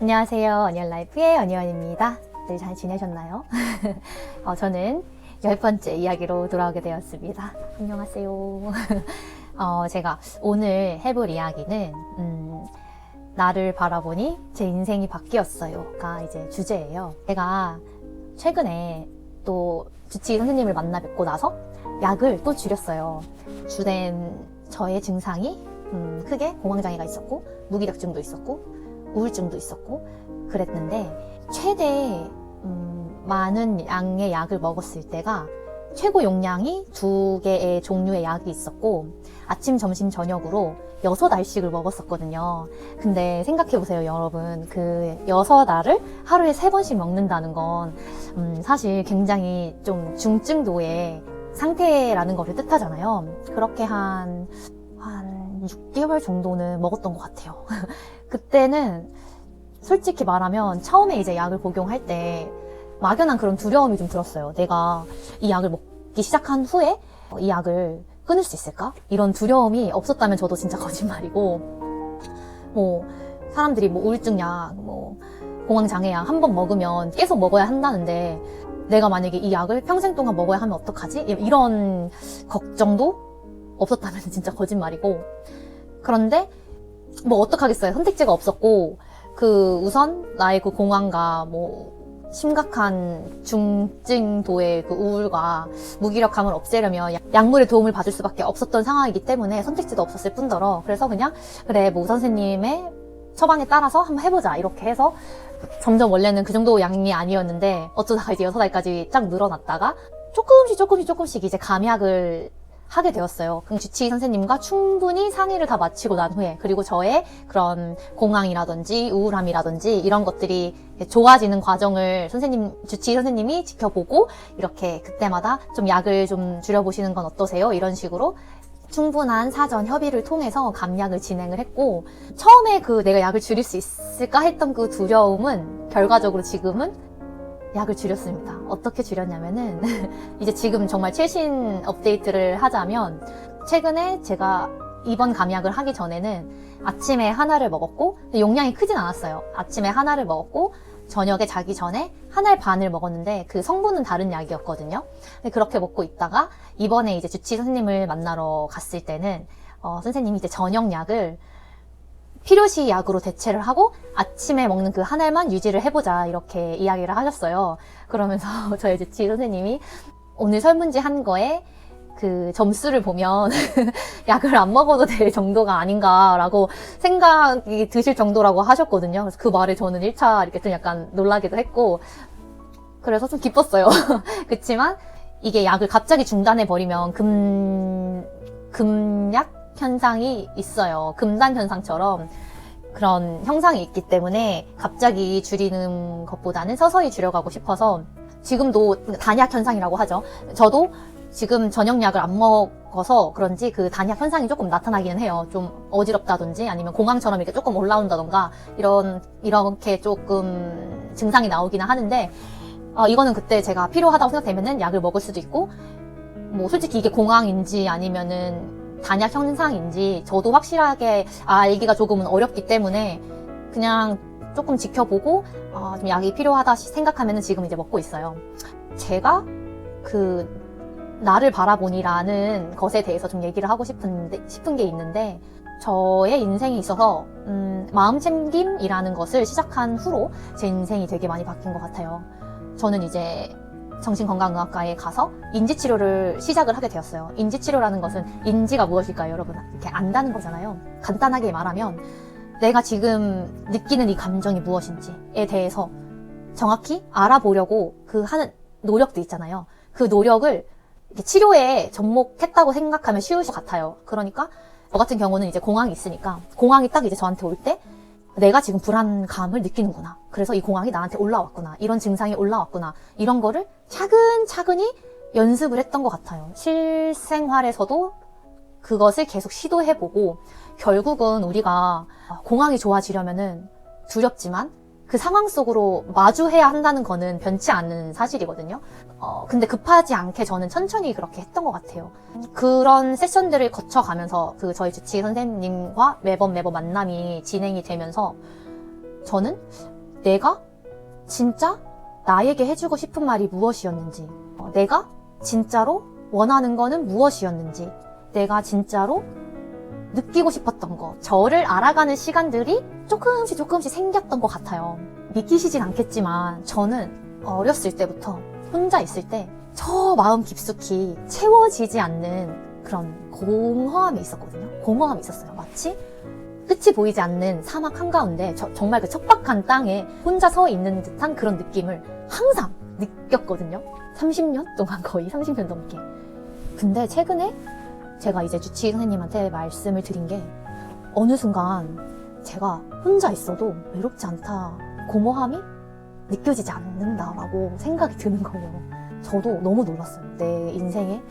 안녕하세요. 언니언라이프의 언니언입니다. 늘 잘 지내셨나요? 어, 저는 열 번째 이야기로 돌아오게 되었습니다. 안녕하세요. 어, 제가 오늘 해볼 이야기는, 음, 나를 바라보니 제 인생이 바뀌었어요.가 이제 주제예요. 제가 최근에 또 주치의 선생님을 만나 뵙고 나서 약을 또 줄였어요. 주된 저의 증상이 음, 크게 공황장애가 있었고 무기력증도 있었고 우울증도 있었고 그랬는데 최대 음, 많은 양의 약을 먹었을 때가 최고 용량이 두 개의 종류의 약이 있었고 아침, 점심, 저녁으로 여섯 알씩을 먹었었거든요. 근데 생각해보세요, 여러분. 그 여섯 알을 하루에 세 번씩 먹는다는 건 음, 사실 굉장히 좀 중증도의 상태라는 것을 뜻하잖아요. 그렇게 한, 한 6개월 정도는 먹었던 것 같아요. 그때는 솔직히 말하면 처음에 이제 약을 복용할 때 막연한 그런 두려움이 좀 들었어요. 내가 이 약을 먹기 시작한 후에 이 약을 끊을 수 있을까? 이런 두려움이 없었다면 저도 진짜 거짓말이고, 뭐, 사람들이 뭐 우울증 약, 뭐, 공황장애약 한 번 먹으면 계속 먹어야 한다는데, 내가 만약에 이 약을 평생 동안 먹어야 하면 어떡하지? 이런 걱정도 없었다면 진짜 거짓말이고. 그런데, 뭐 어떡하겠어요. 선택지가 없었고, 그 우선 나의 그 공황과 뭐 심각한 중증도의 그 우울과 무기력함을 없애려면 약물의 도움을 받을 수밖에 없었던 상황이기 때문에 선택지도 없었을 뿐더러 그래서 그냥 그래 뭐 선생님의 처방에 따라서 한번 해보자 이렇게 해서 점점 원래는 그 정도 양이 아니었는데 어쩌다가 이제 여섯 알까지 쫙 늘어났다가 조금씩 조금씩 조금씩 이제 감약을 하게 되었어요. 주치의 선생님과 충분히 상의를 다 마치고 난 후에 그리고 저의 그런 공황이라든지 우울함이라든지 이런 것들이 좋아지는 과정을 선생님 주치의 선생님이 지켜보고 이렇게 그때마다 좀 약을 좀 줄여보시는 건 어떠세요? 이런 식으로 충분한 사전 협의를 통해서 감약을 진행을 했고 처음에 그 내가 약을 줄일 수 있을까 했던 그 두려움은 결과적으로 지금은 약을 줄였습니다. 어떻게 줄였냐면은 이제 지금 정말 최신 업데이트를 하자면 최근에 제가 이번 감약을 하기 전에는 아침에 하나를 먹었고 용량이 크진 않았어요. 아침에 하나를 먹었고 저녁에 자기 전에 한 알 반을 먹었는데 그 성분은 다른 약이었거든요. 그렇게 먹고 있다가 이번에 이제 주치 선생님을 만나러 갔을 때는 어, 선생님이 이제 저녁 약을 필요시 약으로 대체를 하고 아침에 먹는 그 한 알만 유지를 해보자 이렇게 이야기를 하셨어요. 그러면서 저희 주치 선생님이 오늘 설문지 한 거에 그 점수를 보면 약을 안 먹어도 될 정도가 아닌가라고 생각이 드실 정도라고 하셨거든요. 그래서 그 말에 저는 1차 이렇게 좀 약간 놀라기도 했고 그래서 좀 기뻤어요. 그렇지만 이게 약을 갑자기 중단해 버리면 금 금약 현상이 있어요. 금단 현상처럼 그런 형상이 있기 때문에 갑자기 줄이는 것보다는 서서히 줄여가고 싶어서 지금도 단약 현상이라고 하죠. 저도 지금 저녁약을 안 먹어서 그런지 그 단약 현상이 조금 나타나기는 해요. 좀 어지럽다든지 아니면 공황처럼 이렇게 조금 올라온다던가 이런 이렇게 조금 증상이 나오기는 하는데 어, 이거는 그때 제가 필요하다고 생각되면은 약을 먹을 수도 있고 뭐 솔직히 이게 공황인지 아니면은 단약 현상인지 저도 확실하게 알기가 조금은 어렵기 때문에 그냥 조금 지켜보고 어, 좀 약이 필요하다 생각하면 지금 이제 먹고 있어요. 제가 그 나를 바라보니라는 것에 대해서 좀 얘기를 하고 싶은데, 싶은 게 있는데, 저의 인생에 있어서, 음, 마음 챙김이라는 것을 시작한 후로 제 인생이 되게 많이 바뀐 것 같아요. 저는 이제 정신건강의학과에 가서 인지치료를 시작을 하게 되었어요. 인지치료라는 것은 인지가 무엇일까요, 여러분? 이렇게 안다는 거잖아요. 간단하게 말하면, 내가 지금 느끼는 이 감정이 무엇인지에 대해서 정확히 알아보려고 그 하는 노력도 있잖아요. 그 노력을 치료에 접목했다고 생각하면 쉬울 것 같아요. 그러니까 저 같은 경우는 이제 공황이 있으니까 공황이 딱 이제 저한테 올때 내가 지금 불안감을 느끼는구나. 그래서 이 공황이 나한테 올라왔구나. 이런 증상이 올라왔구나. 이런 거를 차근차근히 연습을 했던 것 같아요. 실생활에서도 그것을 계속 시도해보고 결국은 우리가 공황이 좋아지려면은 두렵지만 그 상황 속으로 마주해야 한다는 거는 변치 않는 사실이거든요. 어, 근데 급하지 않게 저는 천천히 그렇게 했던 것 같아요. 그런 세션들을 거쳐가면서 그 저희 주치 선생님과 매번 매번 만남이 진행이 되면서 저는 내가 진짜 나에게 해주고 싶은 말이 무엇이었는지, 어, 내가 진짜로 원하는 거는 무엇이었는지, 내가 진짜로 느끼고 싶었던 거, 저를 알아가는 시간들이 조금씩 조금씩 생겼던 것 같아요. 믿기시진 않겠지만, 저는 어렸을 때부터 혼자 있을 때 저 마음 깊숙이 채워지지 않는 그런 공허함이 있었거든요. 공허함이 있었어요. 마치 끝이 보이지 않는 사막 한가운데 저- 정말 그 척박한 땅에 혼자 서 있는 듯한 그런 느낌을 항상 느꼈거든요. 30년 동안 거의 30년 넘게. 근데 최근에 제가 이제 주치의 선생님한테 말씀을 드린 게 어느 순간 제가 혼자 있어도 외롭지 않다. 공허함이 느껴지지 않는다라고 생각이 드는 거예요. 저도 너무 놀랐어요. 내 인생에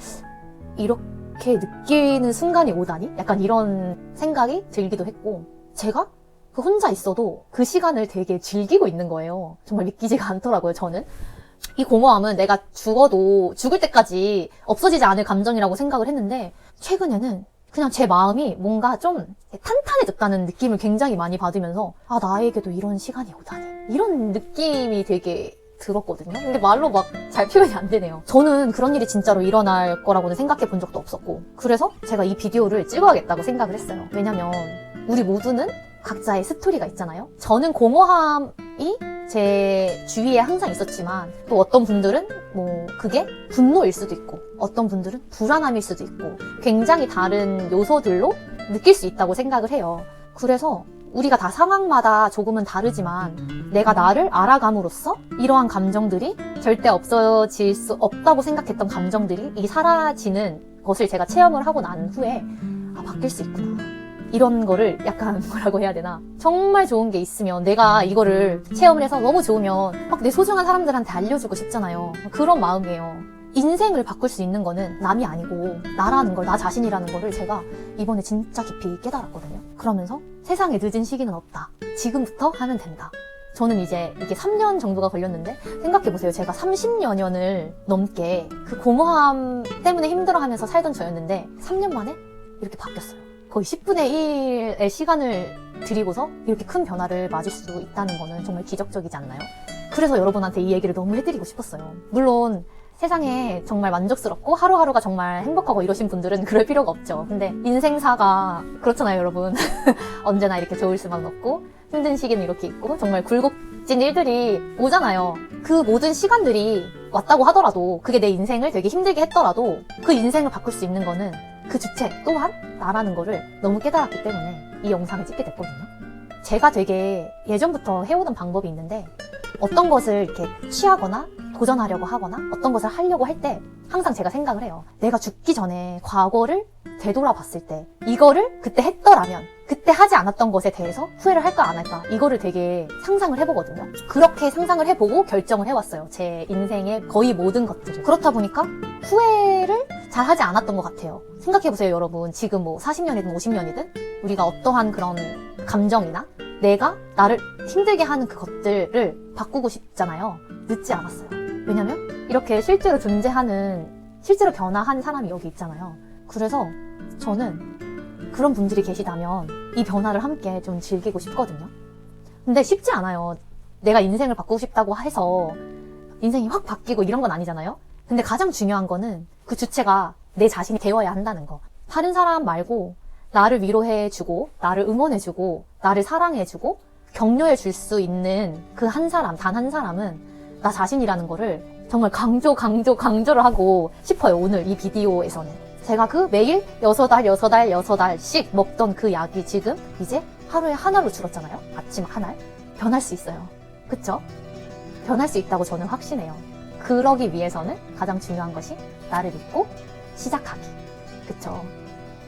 이렇게 느끼는 순간이 오다니? 약간 이런 생각이 들기도 했고, 제가 그 혼자 있어도 그 시간을 되게 즐기고 있는 거예요. 정말 믿기지가 않더라고요, 저는. 이 공허함은 내가 죽어도 죽을 때까지 없어지지 않을 감정이라고 생각을 했는데, 최근에는 그냥 제 마음이 뭔가 좀 탄탄해졌다는 느낌을 굉장히 많이 받으면서, 아, 나에게도 이런 시간이 오다니. 이런 느낌이 되게 들었거든요. 근데 말로 막 잘 표현이 안 되네요. 저는 그런 일이 진짜로 일어날 거라고는 생각해 본 적도 없었고. 그래서 제가 이 비디오를 찍어야겠다고 생각을 했어요. 왜냐면 우리 모두는 각자의 스토리가 있잖아요. 저는 공허함이 제 주위에 항상 있었지만 또 어떤 분들은 뭐 그게 분노일 수도 있고 어떤 분들은 불안함일 수도 있고 굉장히 다른 요소들로 느낄 수 있다고 생각을 해요. 그래서 우리가 다 상황마다 조금은 다르지만 내가 나를 알아감으로써 이러한 감정들이 절대 없어질 수 없다고 생각했던 감정들이 이 사라지는 것을 제가 체험을 하고 난 후에 아 바뀔 수 있구나 이런 거를 약간 뭐라고 해야 되나 정말 좋은 게 있으면 내가 이거를 체험을 해서 너무 좋으면 막 내 소중한 사람들한테 알려주고 싶잖아요 그런 마음이에요 인생을 바꿀 수 있는 거는 남이 아니고 나라는 걸, 나 자신이라는 거를 제가 이번에 진짜 깊이 깨달았거든요. 그러면서 세상에 늦은 시기는 없다. 지금부터 하면 된다. 저는 이제 이게 3년 정도가 걸렸는데 생각해보세요. 제가 30여년을 넘게 그 공허함 때문에 힘들어하면서 살던 저였는데 3년 만에 이렇게 바뀌었어요. 거의 10분의 1의 시간을 들이고서 이렇게 큰 변화를 맞을 수 있다는 거는 정말 기적적이지 않나요? 그래서 여러분한테 이 얘기를 너무 해드리고 싶었어요. 물론 세상에 정말 만족스럽고 하루하루가 정말 행복하고 이러신 분들은 그럴 필요가 없죠. 근데 인생사가 그렇잖아요, 여러분. 언제나 이렇게 좋을 수만은 없고 힘든 시기는 이렇게 있고 정말 굴곡진 일들이 오잖아요. 그 모든 시간들이 왔다고 하더라도 그게 내 인생을 되게 힘들게 했더라도 그 인생을 바꿀 수 있는 거는 그 주체 또한 나라는 거를 너무 깨달았기 때문에 이 영상을 찍게 됐거든요. 제가 되게 예전부터 해오던 방법이 있는데 어떤 것을 이렇게 취하거나 도전하려고 하거나 어떤 것을 하려고 할 때 항상 제가 생각을 해요. 내가 죽기 전에 과거를 되돌아봤을 때 이거를 그때 했더라면 그때 하지 않았던 것에 대해서 후회를 할까 안 할까 이거를 되게 상상을 해보거든요. 그렇게 상상을 해보고 결정을 해왔어요. 제 인생의 거의 모든 것들을. 그렇다 보니까 후회를 잘 하지 않았던 것 같아요. 생각해보세요, 여러분. 지금 뭐 40년이든 50년이든 우리가 어떠한 그런 감정이나 내가 나를 힘들게 하는 그것들을 바꾸고 싶잖아요. 늦지 않았어요. 왜냐면 이렇게 실제로 존재하는, 실제로 변화한 사람이 여기 있잖아요. 그래서 저는 그런 분들이 계시다면 이 변화를 함께 좀 즐기고 싶거든요. 근데 쉽지 않아요. 내가 인생을 바꾸고 싶다고 해서 인생이 확 바뀌고 이런 건 아니잖아요. 근데 가장 중요한 거는 그 주체가 내 자신이 되어야 한다는 거. 다른 사람 말고 나를 위로해주고, 나를 응원해주고, 나를 사랑해주고, 격려해줄 수 있는 그 한 사람, 단 한 사람은 나 자신이라는 거를 정말 강조, 강조, 강조를 하고 싶어요. 오늘 이 비디오에서는. 제가 그 매일 6알, 6알, 6알씩 먹던 그 약이 지금 이제 하루에 하나로 줄었잖아요. 아침 하나. 변할 수 있어요. 그쵸? 변할 수 있다고 저는 확신해요. 그러기 위해서는 가장 중요한 것이 나를 믿고 시작하기. 그쵸?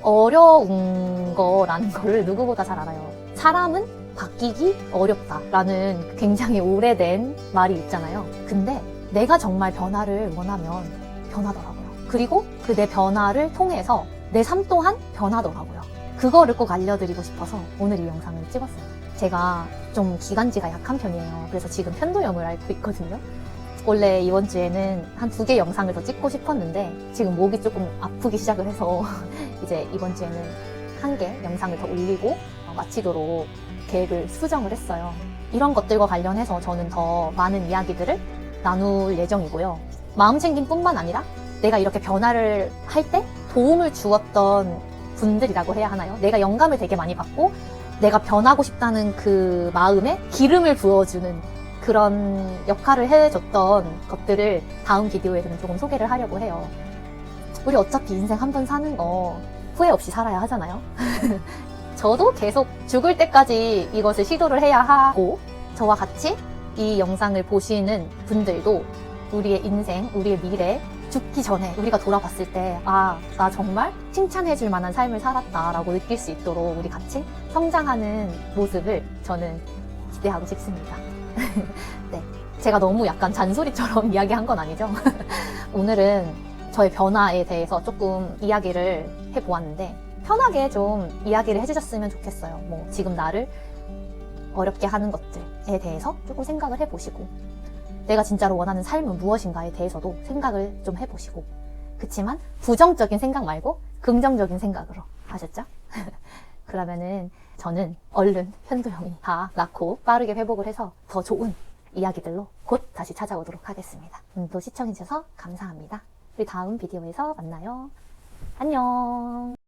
어려운 거라는 거를 누구보다 잘 알아요. 사람은 바뀌기 어렵다라는 굉장히 오래된 말이 있잖아요. 근데 내가 정말 변화를 원하면 변하더라고요. 그리고 그 내 변화를 통해서 내 삶 또한 변하더라고요. 그거를 꼭 알려드리고 싶어서 오늘 이 영상을 찍었어요. 제가 좀 기관지가 약한 편이에요. 그래서 지금 편도염을 앓고 있거든요. 원래 이번 주에는 한 두 개 영상을 더 찍고 싶었는데 지금 목이 조금 아프기 시작을 해서 이제 이번 주에는 한 개 영상을 더 올리고 어, 마치도록 계획을 수정을 했어요. 이런 것들과 관련해서 저는 더 많은 이야기들을 나눌 예정이고요. 마음 챙김 뿐만 아니라 내가 이렇게 변화를 할 때 도움을 주었던 분들이라고 해야 하나요? 내가 영감을 되게 많이 받고 내가 변하고 싶다는 그 마음에 기름을 부어주는 그런 역할을 해줬던 것들을 다음 비디오에서는 조금 소개를 하려고 해요. 우리 어차피 인생 한 번 사는 거 후회 없이 살아야 하잖아요. 저도 계속 죽을 때까지 이것을 시도를 해야 하고 저와 같이 이 영상을 보시는 분들도 우리의 인생, 우리의 미래 죽기 전에 우리가 돌아봤을 때, 아, 나 정말 칭찬해줄 만한 삶을 살았다라고 느낄 수 있도록 우리 같이 성장하는 모습을 저는 기대하고 싶습니다. 네. 제가 너무 약간 잔소리처럼 이야기한 건 아니죠? 오늘은 저의 변화에 대해서 조금 이야기를 해보았는데, 편하게 좀 이야기를 해주셨으면 좋겠어요. 뭐, 지금 나를 어렵게 하는 것들에 대해서 조금 생각을 해보시고, 내가 진짜로 원하는 삶은 무엇인가에 대해서도 생각을 좀 해보시고, 그치만 부정적인 생각 말고 긍정적인 생각으로 하셨죠? 그러면은 저는 얼른 현도형이 다 낳고 빠르게 회복을 해서 더 좋은 이야기들로 곧 다시 찾아오도록 하겠습니다. 음, 또 시청해주셔서 감사합니다. 우리 다음 비디오에서 만나요. 안녕.